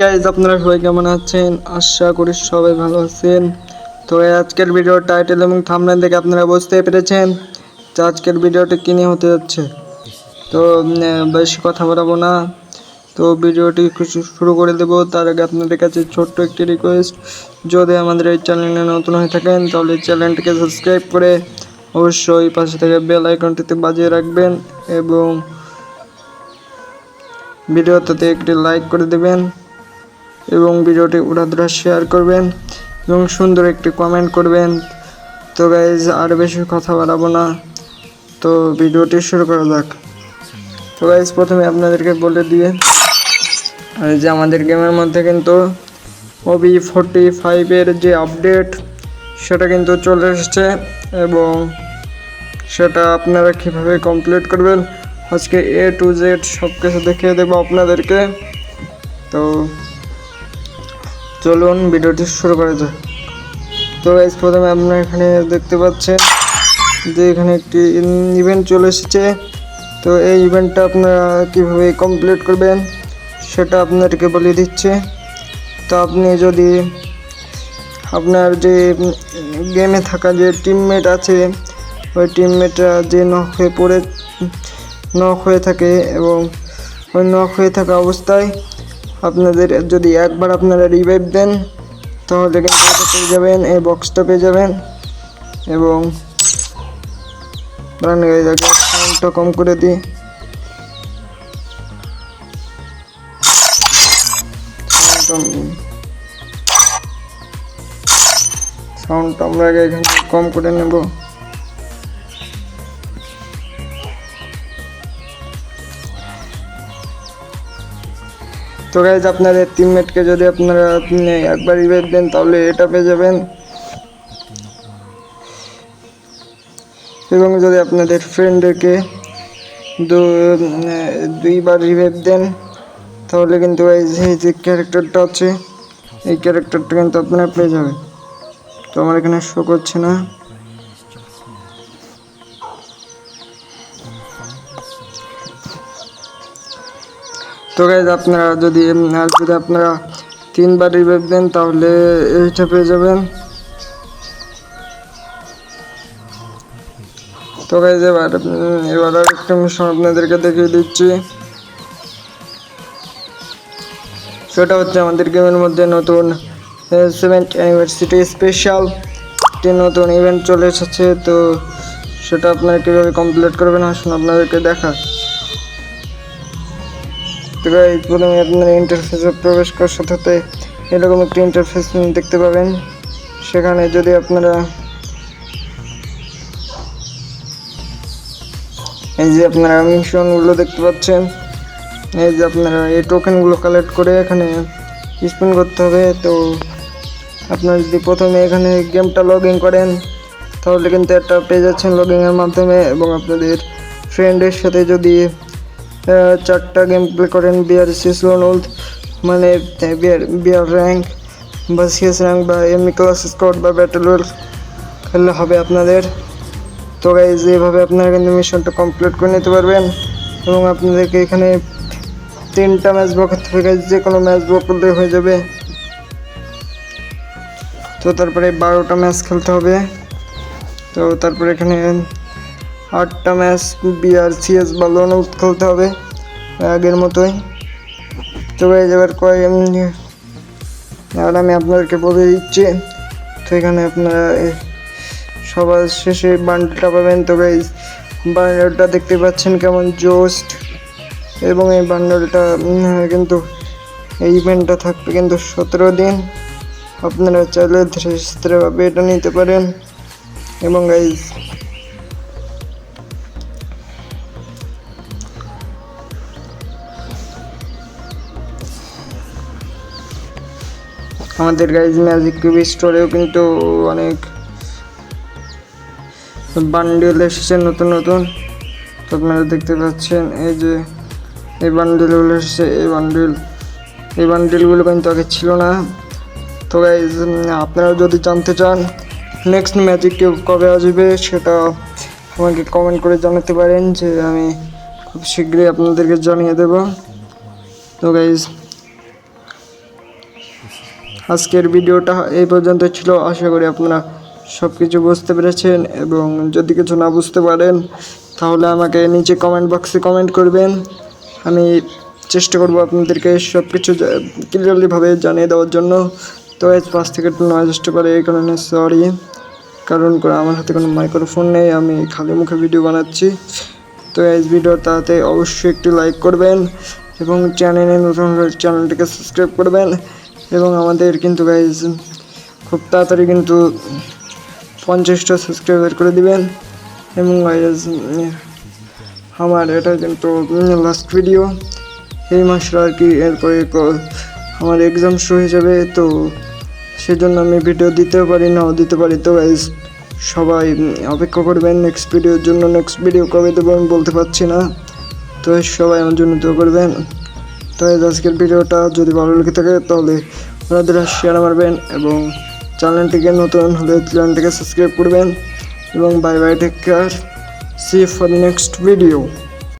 Guys আপনারা সবাই কেমন আছেন? আশা করি সবাই ভালো আছেন। তো আজকের ভিডিওর টাইটেল এবং থামলাইন দেখে আপনারা বুঝতে পেরেছেন যে আজকের ভিডিওটি কী নিয়ে হতে যাচ্ছে। তো বেশি কথা বাড়াবো না। তো ভিডিওটি শুরু করে দেব। তার আগে আপনাদের কাছে ছোট্ট একটি রিকোয়েস্ট যদি আমাদের এই চ্যানেলে নতুন হয়ে থাকেন, তাহলে চ্যানেলটিকে সাবস্ক্রাইব করে অবশ্যই পাশে থেকে বেল আইকনটিতে বাজিয়ে রাখবেন এবং ভিডিওটাতে একটি লাইক করে দেবেন। এবং ভিডিওটি উড়াধুরা শেয়ার করবেন এবং সুন্দর একটি কমেন্ট করবেন। তো গাইজ আর বেশি কথা বাড়াবো না। তো ভিডিওটি শুরু করা যাক। তো গাইজ প্রথমে আপনাদেরকে বলে দিয়ে যে আমাদের গেমের মধ্যে কিন্তু ওবি ফোরটি ফাইভের যে আপডেট সেটা কিন্তু চলে এসেছে এবং সেটা আপনারা কীভাবে কমপ্লিট করবেন, আজকে এ টু জেড সব কিছু দেখিয়ে দেবো আপনাদেরকে। তো চলুন ভিডিওটি শুরু করা যাক। তো গাইজ প্রথমে আপনারা এখানে দেখতে পাচ্ছেন যে এখানে একটি ইভেন্ট চলে এসেছে। তো এই ইভেন্টটা আপনারা কীভাবে কমপ্লিট করবেন সেটা আপনাদেরকে বলে দিচ্ছে। তো আপনি যদি আপনার যে গেমে থাকা যে টিমমেট আছে, ওই টিমমেটরা যে নক হয়ে পড়ে নক হয়ে থাকে এবং ওই নক হয়ে থাকা অবস্থায় আপনাদের যদি একবার আপনারা রিভাইভ দেন, তাহলে কিন্তু পেয়ে যাবেন, এই বক্সটা পেয়ে যাবেন। এবং সাউন্ডটা কম করে দিই। সাউন্ডটা আমরা আগে এখানে কম করে নেব। তো গাইজ আপনাদের টিমমেটকে যদি আপনারা উম, একবার রিভাইভ দেন তাহলে এটা পেয়ে যাবেন। এবং যদি আপনাদের ফ্রেন্ডদেরকে দু দুইবার রিভাইভ দেন তাহলে কিন্তু এই যে ক্যারেক্টারটা আছে এই ক্যারেক্টারটা কিন্তু আপনারা পেয়ে যাবেন। তো আমার এখানে শো করছে না। তো গাইজ আপনারা যদি যদি আপনারা তিনবার রিভাইভ দেন, তাহলে এইটা পেয়ে যাবেন। তো গাইজ এবার এবার আর একটা মিশন আপনাদেরকে দেখিয়ে দিচ্ছি। সেটা হচ্ছে আমাদের গেমের মধ্যে নতুন সেভেন্থ ইউনিভার্সিটি স্পেশাল একটি নতুন ইভেন্ট চলে এসেছে, তো সেটা আপনারা কীভাবে কমপ্লিট করবেন, আসুন আপনাদেরকে দেখা guys, প্রথমে আপনারা ইন্টারফেসে প্রবেশ করার সাথে সাথে এরকম একটি ইন্টারফেস দেখতে পাবেন। সেখানে যদি আপনারা এই যে আপনারা মিশনগুলো দেখতে পাচ্ছেন এই যে আপনারা এই টোকেনগুলো কালেক্ট করে এখানে স্পিন করতে হবে। তো আপনারা যদি প্রথমে এখানে গেমটা লগ ইন করেন তাহলে কিন্তু একটা পেয়ে যাচ্ছেন লগ ইনের মাধ্যমে এবং আপনাদের ফ্রেন্ডের সাথে যদি চারটা গেম প্লে করেন বিআর সিসলোন মানে বিআর বিআর র্যাঙ্ক বা সিএস র্যাঙ্ক বা এমনি ক্লাস স্কোয়াড বা ব্যাটেল ওয়েল খেললে হবে আপনাদের। তো গাইজ এইভাবে আপনারা কিন্তু মিশনটা কমপ্লিট করে নিতে পারবেন। এবং আপনাদেরকে এখানে তিনটা ম্যাচ ব্লক করতে হবে যে কোনো ম্যাচ ব্লক করলে হয়ে যাবে। তো তারপরে বারোটা ম্যাচ খেলতে হবে। তো তারপরে এখানে আটটা ম্যাচ বিআর সিএস বা লোন খেলতে হবে, আগের মতোই। তো গাইজ এবার কয় এমনি আর আমি আপনাদেরকে বলে দিচ্ছি, তো এখানে আপনারা সবার শেষে বান্ডেলটা পাবেন। তো গাইজ বান্ডেলটা দেখতে পাচ্ছেন কেমন জোস্ট। এবং এই বান্ডেলটা কিন্তু এই ইভেন্টটা থাকবে কিন্তু সতেরো দিন। আপনারা চাইলে ধীরে ধীরেভাবে এটা নিতে পারেন। এবং গাইজ আমাদের গাইজ ম্যাজিক কিউব স্টোরেও কিন্তু অনেক বান্ডেল এসেছে নতুন নতুন। তো আপনারা দেখতে পাচ্ছেন এই যে, এই বান্ডেলগুলো এসেছে, এই বান্ডেল এই বান্ডেলগুলো কিন্তু আগে ছিল না। তো গাইজ আপনারা যদি জানতে চান নেক্সট ম্যাজিক কিউব কবে আসবে, সেটা আমাকে কমেন্ট করে জানাতে পারেন যে আমি খুব শীঘ্রই আপনাদেরকে জানিয়ে দেব। তো গাইজ আজকের ভিডিওটা এই পর্যন্ত ছিল। আশা করি আপনারা সব কিছু বুঝতে পেরেছেন এবং যদি কিছু না বুঝতে পারেন, তাহলে আমাকে নিচে কমেন্ট বক্সে কমেন্ট করবেন। আমি চেষ্টা করব আপনাদেরকে সব কিছু ক্লিয়ারলিভাবে জানিয়ে দেওয়ার জন্য। তো এই পাঁচ থেকে একটু নয় চেষ্টা করে এই কারণে সরি কারণ করে আমার হাতে কোনো মাইক্রোফোন নেই, আমি খালি মুখে ভিডিও বানাচ্ছি। তো এই ভিডিওটাতে অবশ্যই একটি লাইক করবেন এবং চ্যানেলে নতুন চ্যানেলটিকে সাবস্ক্রাইব করবেন। এবং আমাদের কিন্তু গাইজ খুব তাড়াতাড়ি কিন্তু পঞ্চাশটা সাবস্ক্রাইবার করে দিবেন। এবং গাইজ আমার এটা কিন্তু লাস্ট ভিডিও এই মাসের আর কি এরপরে আমার এক্সাম শুরু হয়ে যাবে, তো সেজন্য আমি ভিডিও দিতেও পারি, নাও দিতে পারি। তো গাইজ সবাই অপেক্ষা করবেন নেক্সট ভিডিওর জন্য নেক্সট ভিডিও কবে দেবো আমি বলতে পারছি না। তো সবাই আমার জন্য দোয়া করবেন। তো আজকের ভিডিওটা যদি ভালো লেগে থাকে, তাহলে আপনাদের শেয়ার মারবেন এবং চ্যানেলটিকে নতুন হলে চ্যানেলটিকে সাবস্ক্রাইব করবেন। এবং bye bye take care see for next video